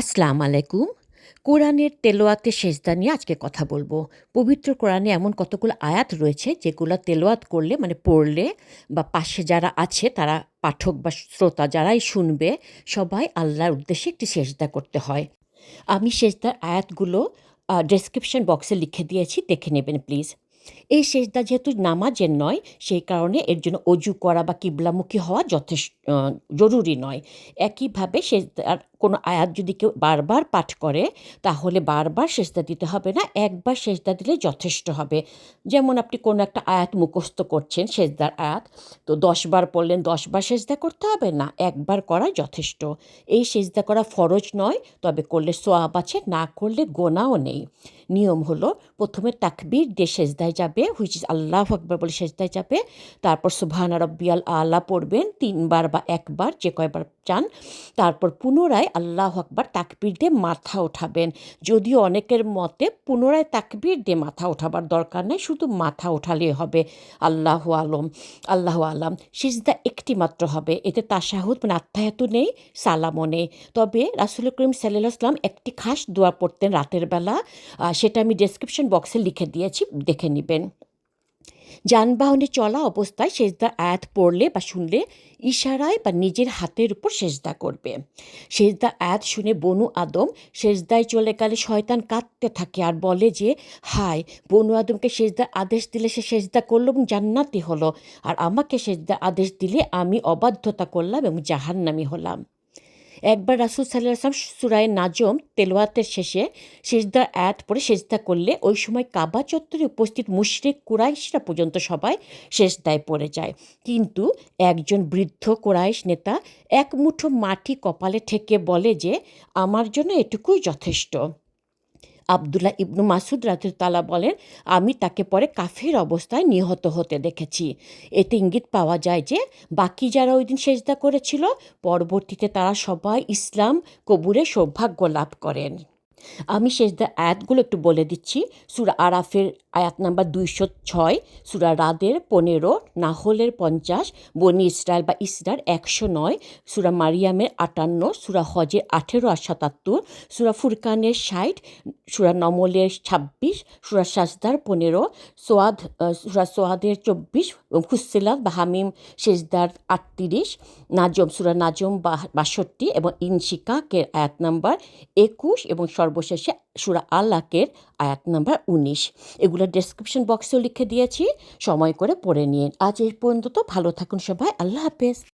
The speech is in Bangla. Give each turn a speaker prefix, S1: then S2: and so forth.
S1: আসসালামু আলাইকুম। কোরআনের তেলোয়াতে সেজদা নিয়ে আজকে কথা বলব। পবিত্র কোরআনে এমন কতগুলো আয়াত রয়েছে যেগুলো তেলোয়াত করলে মানে পড়লে বা পাশে যারা আছে, তারা পাঠক বা শ্রোতা যারাই শুনবে, সবাই আল্লাহর উদ্দেশ্যে একটি সেজদা করতে হয়। আমি সেজদার আয়াতগুলো ডেসক্রিপশন বক্সে লিখে দিয়েছি, দেখে নেবেন প্লিজ এই সেজদা যেহেতু নামাজের নয়, সেই কারণে এর জন্য অজু করা বা কিবলামুখী হওয়া যথেষ্ট জরুরি নয়। একইভাবে সেজদার কোনো আয়াত যদি কেউ বারবার পাঠ করে, তাহলে বারবার সেজদা দিতে হবে না, একবার সেজদা দিলে যথেষ্ট হবে। যেমন আপনি কোনো একটা আয়াত মুখস্থ করছেন, সেজদার আয়াত, তো দশবার পড়লেন, দশবার সেজদা করতে হবে? না, একবার করা যথেষ্ট। এই সেজদা করা ফরজ নয়, তবে করলে সোয়াব আছে, না করলে গোনাও নেই। নিয়ম হলো, প্রথমে তাকবীর দিয়ে সেজদায় যাবে, হুইচ ইজ আল্লাহ আকবর বলে সেজদায় যাবে, তারপর সুবহানা রব্বিয়াল আলা পড়বেন, তিনবার বা একবার, যে কয়বার চান, তারপর পুনরায় আল্লাহ আকবার তাকবির দিয়ে মাথা ওঠাবেন। যদিও অনেকের মতে পুনরায় তাকবির দিয়ে মাথা ওঠাবার দরকার নেই, শুধু মাথা ওঠালেই হবে। আল্লাহ আলম, আল্লাহ আলাম, সিজদা একটি মাত্র হবে। এতে তাশাহুদ মানে আত্মায়াত নেই, সালামও নেই। তবে রাসুল করিম সাল্লাহ একটি খাস দোয়া পড়তেন রাতের বেলা। সেটা আমি ডেসক্রিপশন বক্সে লিখে দিয়েছি, দেখে নেবেন। যানবাহনে চলা অবস্থায় সেজদার আয়াত পড়লে বা শুনলে ইশারায় বা নিজের হাতের উপর সেজদা করবে। সেজদা আয়াত শুনে বনু আদম সেজদায় চলে গেলে শয়তান কাঁদতে থাকে আর বলে যে, হায়, বনু আদমকে সেজদার আদেশ দিলে সে সেজদা করল এবং জান্নাতি হলো। আর আমাকে সেজদা আদেশ দিলে আমি অবাধ্যতা করলাম এবং জাহান্নামি হলাম। একবার রাসুল সাল্লাহ সুরায় নাজম তেলোয়াতের শেষে সেজদা আয়াত পরে সেজদা করলে ওই সময় কাবা চত্বরে উপস্থিত মুশরিক কুরাইশরা পর্যন্ত সবাই সেজদায় পড়ে যায়। কিন্তু একজন বৃদ্ধ কুরাইশ নেতা এক মুঠো মাটি কপালে ঠেকে বলে যে, আমার জন্য এটুকুই যথেষ্ট। আবদুল্লাহ ইবনু মাসুদ রাতুতালা বলেন, আমি তাকে পরে কাফের অবস্থায় নিহত হতে দেখেছি। এতে ইঙ্গিত পাওয়া যায় যে, বাকি যারা ওই দিন সেজদা করেছিল, পরবর্তীতে তারা সবাই ইসলাম কবুরে সৌভাগ্য লাভ করেন। আমি সেজদা আয়াতগুলো একটু বলে দিচ্ছি। সুরা আরাফের আয়াত নাম্বার দুইশো ছয়, সুরা রাদের পনেরো, নাহলের পঞ্চাশ, বনি ইসরায়েল বা ইসরার একশো নয়, সুরা মারিয়ামের আটান্ন, সুরা হজের আঠেরো আর সাতাত্তর, সুরা ফুরকানের ষাট, সুরা নমলের ছাব্বিশ, সুরা সাজদার পনেরো, সোয়াদ সুরা সোয়াদের চব্বিশ, এবং ফুসিলাত বা হামিম সেজদার আটত্রিশ, নাজম, সুরা নাজম বাষট্টি এবং ইনশিকাকের আয়াত নাম্বার একুশ এবং সর্বশেষে সুরা আল্লাকের আয়াত নাম্বার উনিশ। এগুলো ডেসক্রিপশন বক্সেও লিখে দিয়েছি। সময় করে পড়ে নিন। আজ এই পর্যন্ত তো ভালো থাকুন সবাই। আল্লাহ হাফেজ।